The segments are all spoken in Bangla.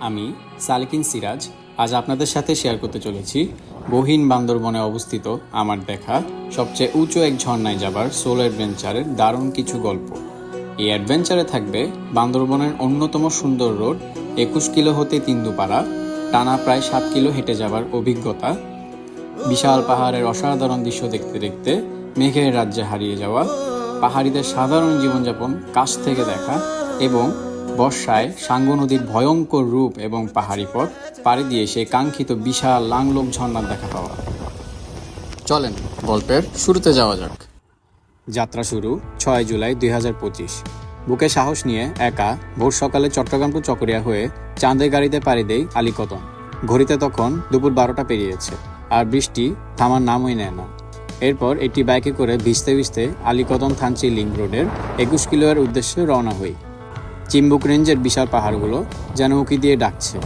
আমি সালিকিন সিরাজ, আজ আপনাদের সাথে শেয়ার করতে চলেছি বহিন বান্দরবনে অবস্থিত আমার দেখা সবচেয়ে উঁচু এক ঝর্ণায় যাবার সোলো অ্যাডভেঞ্চারের দারুণ কিছু গল্প। এই অ্যাডভেঞ্চারে থাকবে বান্দরবনের অন্যতম সুন্দর রোড, একুশ কিলো হতে তিন্দুপাড়া টানা প্রায় সাত কিলো হেঁটে যাবার অভিজ্ঞতা, বিশাল পাহাড়ের অসাধারণ দৃশ্য দেখতে দেখতে মেঘের রাজ্যে হারিয়ে যাওয়া, পাহাড়িদের সাধারণ জীবনযাপন কাছ থেকে দেখা এবং বর্ষায় সাঙ্গু নদীর ভয়ঙ্কর রূপ এবং পাহাড়ি পথ পাড়ি দিয়ে সে কাঙ্ক্ষিত বিশাল লাংলোক ঝর্ণার দেখা পাওয়া। চলেন গল্পের শুরুতে যাওয়া যাক। যাত্রা শুরু ছয় জুলাই দুই হাজার পঁচিশ। বুকে সাহস নিয়ে একা ভোর সকালে চট্টগ্রাম টু চকরিয়া হয়ে চাঁদের গাড়িতে পাড়ি দেই আলিকতন ঘড়িতে তখন দুপুর বারোটা পেরিয়েছে আর বৃষ্টি থামার নামই নেয় না। এরপর একটি বাইকে করে ভিজতে ভিজতে আলিকতন থানচি লিঙ্ক রোডের একুশ কিলোয়ের উদ্দেশ্যে রওনা হই। চিম্বুক রেঞ্জের বিশাল পাহাড়গুলো যেন উকি দিয়ে ডাকছে।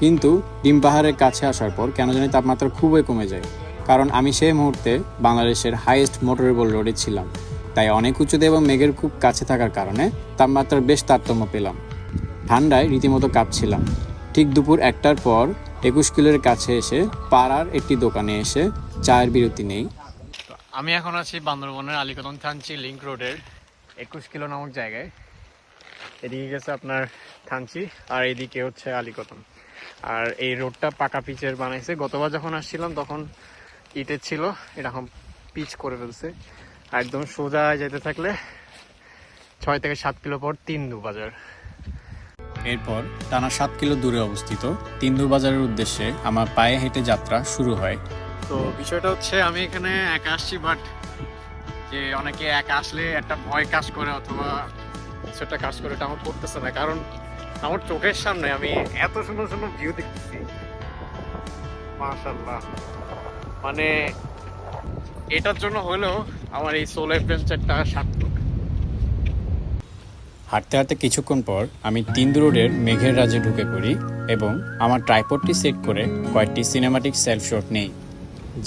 কিন্তু ডিম পাহাড়ের কাছে আসার পর কেন জানি তাপমাত্রা খুবই কমে যায়, কারণ আমি সেই মুহূর্তে বাংলাদেশের হাইয়েস্ট মোটরেবল রোডে ছিলাম। তাই অনেক উঁচুতে এবং মেঘের খুব কাছে থাকার কারণে তাপমাত্রার বেশ তারতম্য পেলাম। ঠান্ডায় রীতিমতো কাঁপছিলাম। ঠিক দুপুর একটার পর একুশ কিলোর কাছে এসে পাড়ার একটি দোকানে এসে চায়ের বিরতি নেই। আমি এখন আছি বান্দরবনের আলিকদম থানচি লিংক রোডের একুশ কিলো নামক জায়গায়। এদিকে গেছে আপনার থানচি আর এদিকে হচ্ছে আলিকদম। আর এই রোডটা পাকা পিচের বানাইছে। গতবার যখন আসছিলাম তখন ইটের ছিল এখন পিচ করে ফেলছে। একদম সোজা যেতে থাকলে ছয় থেকে সাত কিলো পর তিন দু বাজার। এরপর টানা সাত কিলো দূরে অবস্থিত তিন্দুর বাজারের উদ্দেশ্যে আমার পায়ে হেঁটে যাত্রা শুরু হয়। তো বিষয়টা হচ্ছে আমি এখানে একা আসছি বাট যে অনেকে একা আসলে একটা ভয় কাজ করে অথবা কিছু একটা কাজ করে আমার করতেছে না, কারণ আমার চোখের সামনে আমি এত সুন্দর সুন্দর ভিউ দেখতেছি। মাশাল্লাহ মানে এটার জন্য হলেও আমার এই সোলো অ্যাডভেঞ্চারটা সার্থক। হাঁটতে হাঁটতে কিছুক্ষণ পর আমি তিন্দু রোডের মেঘের রাজে ঢুকে পড়ি এবং আমার ট্রাইপডটি সেট করে কয়েকটি সিনেমাটিক সেলফ শট নেই।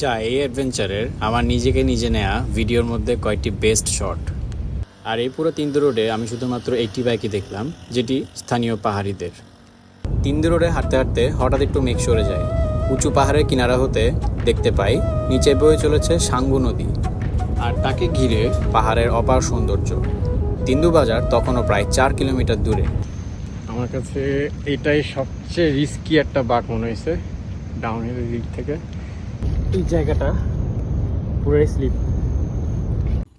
যা এই অ্যাডভেঞ্চারের আমার নিজেকে নিজে নেয়া ভিডিওর মধ্যে কয়েকটি বেস্ট শট আর এই পুরো তিন্দু রোডে আমি শুধুমাত্র একটি বাইকই দেখলাম, যেটি স্থানীয় পাহাড়িদের। তিন্দু রোডে হাঁটতে হাঁটতে হঠাৎ একটু মেঘ সরে যায়। উঁচু পাহাড়ের কিনারা হতে দেখতে পাই, নিচে বয়ে চলেছে সাঙ্গু নদী আর তাকে ঘিরে পাহাড়ের অপার সৌন্দর্য। তিন্দু বাজার তখনও প্রায় চার কিলোমিটার দূরে। আমার কাছে এটাই সবচেয়ে রিস্কি একটা বাক মনে হয়েছে ডাউন হিলের দিক থেকে। এই জায়গাটা পুরোই স্লিপ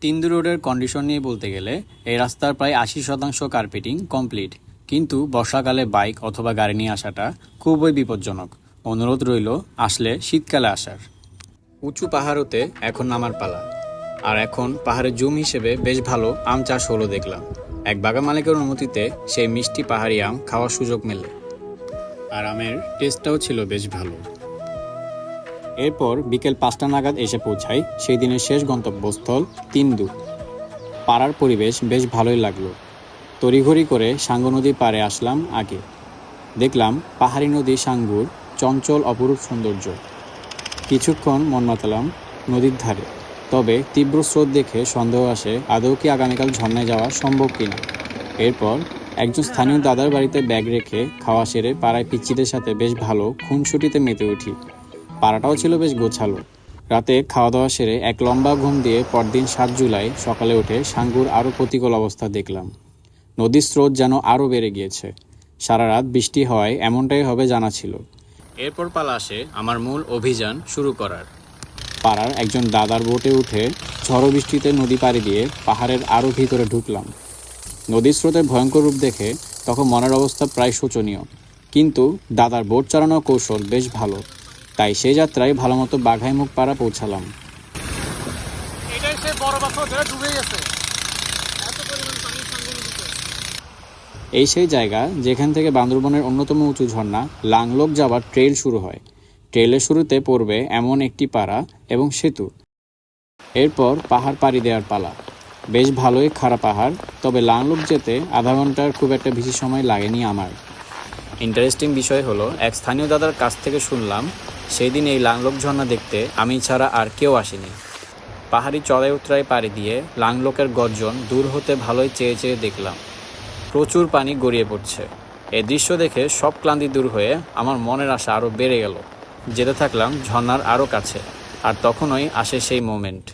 তিন্দু রোডের কন্ডিশন নিয়ে বলতে গেলে, এই রাস্তার প্রায় আশি শতাংশ কার্পেটিং কমপ্লিট কিন্তু বর্ষাকালে বাইক অথবা গাড়ি নিয়ে আসাটা খুবই বিপজ্জনক। অনুরোধ রইল, আসলে শীতকালে আসার। উঁচু পাহাড়তে এখন নামার পালা। আর এখন পাহাড়ের জুম হিসেবে বেশ ভালো আম চাষ হলো দেখলাম। এক বাগান মালিকের অনুমতিতে সেই মিষ্টি পাহাড়ি আম খাওয়ার সুযোগ মেলে। আর আমের টেস্টটাও ছিল বেশ ভালো। এরপর বিকেল পাঁচটা নাগাদ এসে পৌঁছাই সেই দিনের শেষ গন্তব্যস্থল তিন্দু। পাড়ার পরিবেশ বেশ ভালোই লাগল। তড়িঘড়ি করে সাঙ্গু নদী পাড়ে আসলাম আগে। দেখলাম পাহাড়ি নদী সাঙ্গুর চঞ্চল অপরূপ সৌন্দর্য। কিছুক্ষণ মন মাতালাম নদীর ধারে। তবে তীব্র স্রোত দেখে সন্দেহ আসে আদৌ কি আগামীকাল ঝর্ণায় যাওয়া সম্ভব কিনা। এরপর একজন স্থানীয় দাদার বাড়িতে ব্যাগ রেখে খাওয়া সেরে পাড়ায় পিচ্ছিদের সাথে বেশ ভালো খুনসুটিতে মেতে উঠি। পাড়াটাও ছিল বেশ গোছালো। রাতে খাওয়া দাওয়া সেরে এক লম্বা ঘুম দিয়ে পরদিন সাত জুলাই সকালে উঠে সাঙ্গুর আরও প্রতিকূল অবস্থা দেখলাম। নদীর স্রোত যেন আরও বেড়ে গিয়েছে। সারা রাত বৃষ্টি হওয়ায় এমনটাই হবে জানা ছিল। এরপর পালা আসে আমার মূল অভিযান শুরু করার। পাড়ার একজন দাদার বোটে উঠে ঝড়ো বৃষ্টিতে নদী পাড়ি দিয়ে পাহাড়ের আরও ভিতরে ঢুকলাম। নদীর স্রোতের ভয়ঙ্কর রূপ দেখে তখন মনের অবস্থা প্রায় শোচনীয়। কিন্তু দাদার বোট চালানোর কৌশল বেশ ভালো। তাই সেই যাত্রায় ভালো ভালোমতো বাঘাইমুখ পাড়া পৌঁছালাম। এটাই সে বড় যেটা ডুবে গেছে। এত পরিমাণ পানি সাঙ্গু নদীতে এই সেই জায়গা যেখান থেকে বান্দরবনের অন্যতম উঁচু ঝর্ণা লাংলোক যাওয়ার ট্রেল শুরু হয়। ট্রেলের শুরুতে পড়বে এমন একটি পাড়া এবং সেতু। এরপর পাহাড় পাড়ি দেওয়ার পালা। বেশ ভালোই খাড়া পাহাড় তবে লাংলোক যেতে আধা ঘণ্টার খুব একটা বেশি সময় লাগেনি আমার। ইন্টারেস্টিং বিষয় হলো এক স্থানীয় দাদার কাছ থেকে শুনলাম সেই দিন এই লাংলোক ঝর্ণা দেখতে আমি ছাড়া আর কেউ আসেনি। পাহাড়ি চড়াই উতরাই পাড়ি দিয়ে লাংলোকের গর্জন দূর হতে ভালোই চেয়ে চেয়ে দেখলাম। প্রচুর পানি গড়িয়ে পড়ছে। এই দৃশ্য দেখে সব ক্লান্তি দূর হয়ে আমার মনের আশা আরও বেড়ে গেল। যেতে থাকলাম ঝর্ণার আরও কাছে আর তখনই আসে সেই মোমেন্ট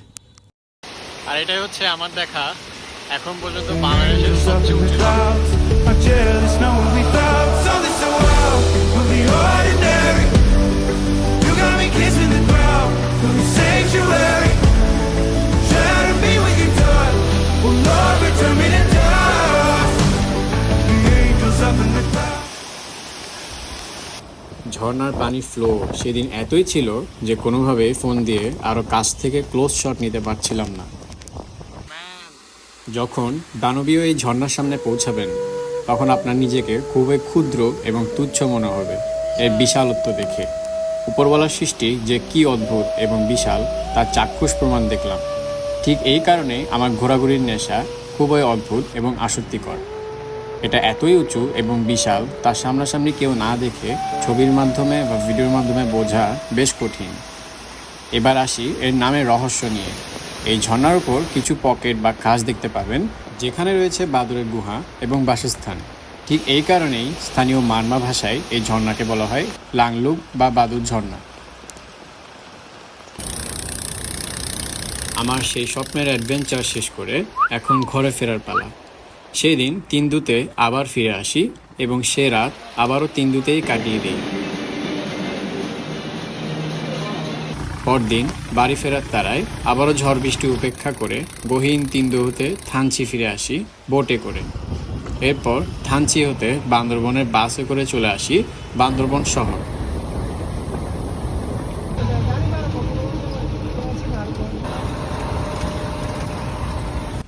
আর এটাই হচ্ছে আমার দেখা। এখন পর্যন্ত বাংলাদেশের সবচেয়ে উঁচু। ঝর্ণার পানি ফ্লো সেদিন এতই ছিল যে কোনোভাবে ফোন দিয়ে আরও কাছ থেকে ক্লোজ শট নিতে পারছিলাম না। যখন দানবীয় এই ঝর্ণার সামনে পৌঁছাবেন, তখন আপনার নিজেকে খুবই ক্ষুদ্র এবং তুচ্ছ মনে হবে এর বিশালত্ব দেখে। উপরওয়ালার সৃষ্টি যে কি অদ্ভুত এবং বিশাল, তার চাক্ষুষ প্রমাণ দেখলাম। ঠিক এই কারণে আমার ঘোরাঘুরির নেশা খুবই অদ্ভুত এবং আসক্তিকর। এটা এতই উঁচু এবং বিশাল তার সামনাসামনি কেউ না দেখে ছবির মাধ্যমে বা ভিডিওর মাধ্যমে বোঝা বেশ কঠিন। এবার আসি এর নামের রহস্য নিয়ে। এই ঝর্ণার উপর কিছু পকেট বা খাস দেখতে পাবেন, যেখানে রয়েছে বাদুরের গুহা এবং বাসস্থান। ঠিক এই কারণেই স্থানীয় মারমা ভাষায় এই ঝর্ণাকে বলা হয় লাংলুক বা বাদুর ঝর্ণা। আমার সেই স্বপ্নের অ্যাডভেঞ্চার শেষ করে এখন ঘরে ফেরার পালা। সেই দিন তিন্দুতে আবার ফিরে আসি এবং সে রাত আবারও তিন্দুতেই কাটিয়ে দিই। পরদিন বাড়ি ফেরার তারায় আবারও ঝড় বৃষ্টি উপেক্ষা করে গহীন তিন্দু হতে থানচি ফিরে আসি বোটে করে। এরপর থানচি হতে বান্দরবনের বাসে করে চলে আসি বান্দরবন শহর।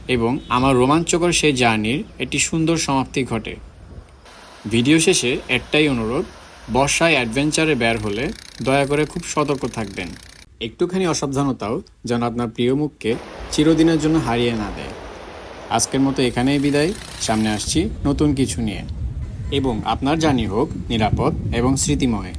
এবং আমার রোমাঞ্চকর সেই জার্নির একটি সুন্দর সমাপ্তি ঘটে। ভিডিও শেষে একটাই অনুরোধ, বর্ষায় অ্যাডভেঞ্চারে বের হলে দয়া করে খুব সতর্ক থাকবেন। একটুখানি অসাবধানতাও যেন আপনার প্রিয় মুখকে চিরদিনের জন্য হারিয়ে না দেয়। আজকের মতো এখানেই বিদায়, সামনে আসছি নতুন কিছু নিয়ে। এবং আপনার জানি হোক নিরাপদ এবং স্মৃতিময়।